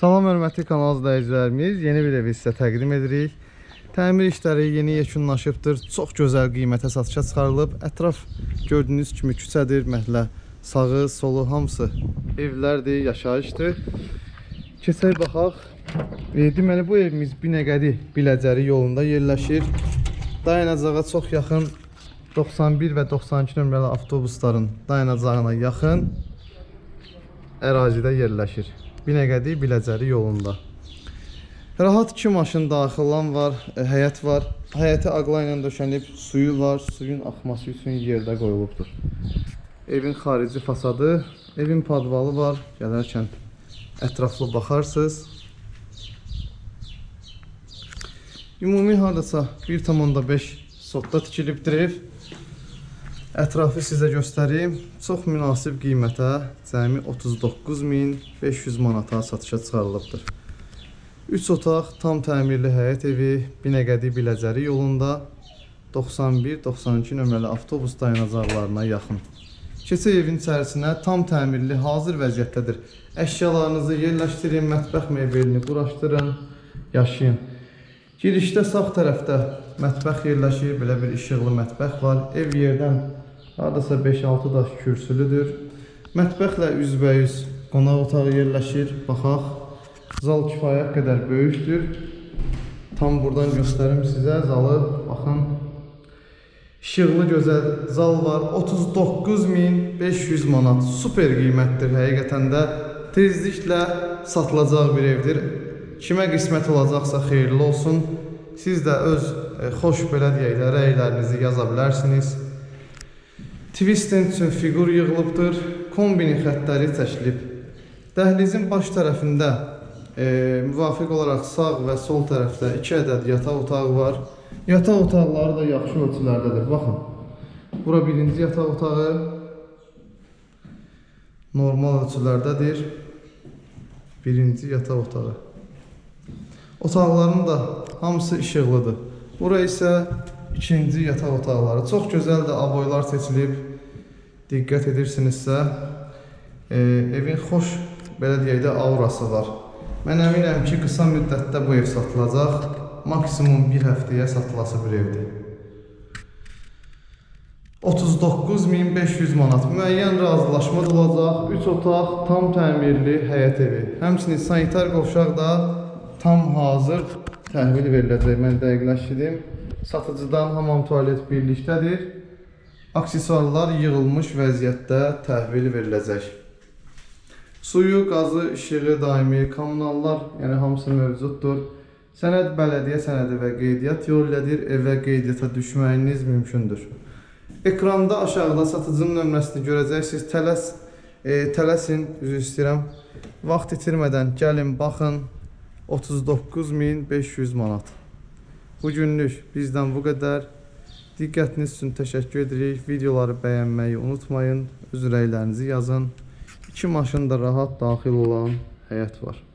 Salam hörmətli kanal izləyicilərimiz, yeni bir evi sizə təqdim edirik. Təmir işləri yeni yekunlaşıbdır. Çox gözəl qiymətə satışa çıxarılıb. Ətraf gördüyünüz kimi küçədir, məhəllə sağı, solu hamısı evlərdir, yaşayışdır. Keçək baxaq. E, deməli bu evimiz Binəqədi Biləcəri yolunda yerləşir. Dayanacağa çox yaxın 91 və 92 nömrəli avtobusların dayanacağına yaxın ərazidə yerləşir. Binəqədi Biləcəri yolunda. Rahat iki maşın daxilan var, e, həyət var. Həyəti ağla ilə döşənib, suyu var, suyun axması üçün yerdə qoyulubdur. Evin xarici fasadı, evin padvalı var. Gələrkən ətraflı baxarsınız. Ümumi hardasa 1.5 sotda tikilibdir ev. Ətrafı sizə göstərim. Çox münasib qiymətə, cəmi 39500 manata satışa çıxarılıbdır. 3 otaq, tam təmirli həyət evi Binəqədi Biləcəri yolunda 91-92 nömrəli avtobus dayanacaqlarına yaxın. Keçək evin içərisinə tam təmirli, hazır vəziyyətdədir. Əşyalarınızı yerləşdirin, mətbəx mebelini quraşdırın, yaşayın. Girişdə sağ tərəfdə mətbəx yerləşir, belə bir işıqlı mətbəx var. Ev yerdən hardasa 5-6 daş kürsülüdür. Mətbəxlə üzbəyüz qonaq otağı yerləşir. Baxaq. Zal kifayət qədər böyükdür. Tam buradan göstərim sizə zalı. Baxın. İşıqlı gözəl zal var. 39500 manat. Super qiymətdir həqiqətən də. Tezliklə satılacaq bir evdir. Kimə qismət olacaqsa xeyirli olsun. Siz də öz e, xoş belə deyək də rəylərinizi yaza bilərsiniz. Twisting üçün fiqur yığılıbdır. Kombini xəttləri çəkilib. Dəhlizin baş tərəfində e, müvafiq olaraq sağ və sol tərəfdə 2 ədəd yataq otağı var. Yataq otaqları da yaxşı ölçülərdədir. Baxın. Bura birinci yataq otağı normal ölçülərdədir. Birinci yataq otağı. Otaqların da hamısı işıqlıdır. Bura isə ikinci yataq otaqları. Çox gözəl də aboylar seçilib. Diqqət edirsinizsə, e, evin xoş belə deyək də aurası var. Mən əminəm ki, qısa müddətdə bu ev satılacaq. Maksimum bir həftəyə satılası bir evdir. 39500 manat müəyyən razılaşma olacaq. 3 otaq, tam təmirli həyət evi. Həmçinin sanitar qovşaq da tam hazır təhvil veriləcək. Mən dəqiqləşdirdim. Satıcıdan hamam tualet birlikdədir. Aksesuarlar yığılmış vəziyyətdə təhvil veriləcək. Suyu, qazı, işığı daimi, kommunallar, yəni hamısı mövcuddur. Sənəd bələdiyyə sənədi və qeydiyyat yolu ilədir. Evə qeydiyyata düşməyiniz mümkündür. Ekranda aşağıda satıcının nömrəsini görəcəksiniz. Tələs, e, tələsin, üzr istəyirəm. Vaxt itirmədən gəlin, baxın. 39500 manat. Bu günlük bizdən bu qədər. Diqqətiniz üçün təşəkkür edirik. Videoları bəyənməyi unutmayın. Öz rəylərinizi yazın. İki maşın da rahat daxil olan həyət var.